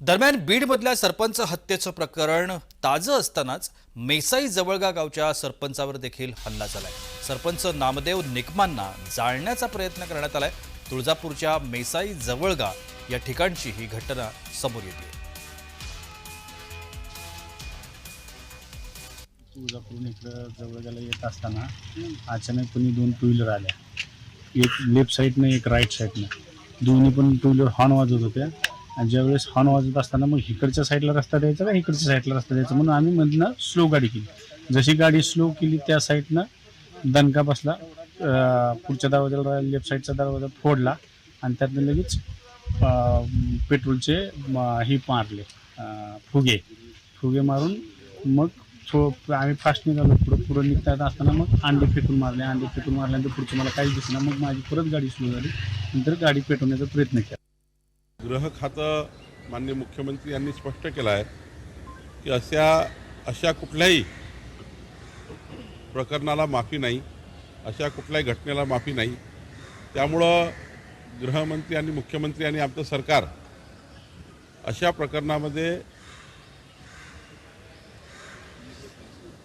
दरम्यान बीडमधल्या सरपंच हत्येचं प्रकरण ताजं असतानाच मेसाई जवळगा गावच्या सरपंचावर देखील हल्ला झालाय. सरपंच नामदेव निकमांना जाळण्याचा प्रयत्न करण्यात आलाय. तुळजापूरच्या मेसाई जवळगा या ठिकाणची ही घटना समोर येते. तुळजापूरून इकडं जवळगाला येत असताना अचानक कोणी दोन टू व्हीलर आल्या. एक लेफ्ट साईडनं एक राईट साईडनं दोन्ही पण टू व्हीलर हॉर्न वाजत होत्या. आणि ज्यावेळेस हॉर्न वाजत असताना मग इकडच्या साईडला रस्ता द्यायचा का इकडच्या साईडला रस्ता द्यायचा? म्हणून आम्ही मधनं स्लो गाडी केली. जशी गाडी स्लो केली त्या साईडनं दणका बसला पुढच्या दरवाजाला लेफ्ट साईडचा दरवाजा फोडला आणि त्यातनं लगेच पेट्रोलचे हे मारले फुगे. फुगे मारून मग थो आम्ही फास्ट निघालो पुढं. पुढं निघता असताना मग अंडे फेकून मारले. अंडे फेकून मारल्यानंतर पुढचं मला काहीच दिसलं मग माझी परत गाडी सुरू झाली. नंतर गाडी पेटवण्याचा प्रयत्न केला. गृह खातं माननीय मुख्यमंत्री यांनी स्पष्ट केलं आहे की अशा अशा कुठल्याही प्रकरणाला माफी नाही अशा कुठल्याही घटनेला माफी नाही. त्यामुळं गृहमंत्री आणि मुख्यमंत्री आणि आमचं सरकार अशा प्रकरणामध्ये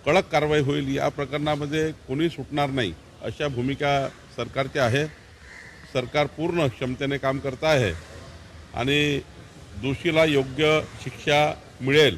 कडक कारवाई होईल या प्रकरणामध्ये कोणी सुटणार नाही अशा भूमिका सरकारची आहे. सरकार पूर्ण क्षमतेने काम करत आहे. आणि दोषीला योग्य शिक्षा मिळेल.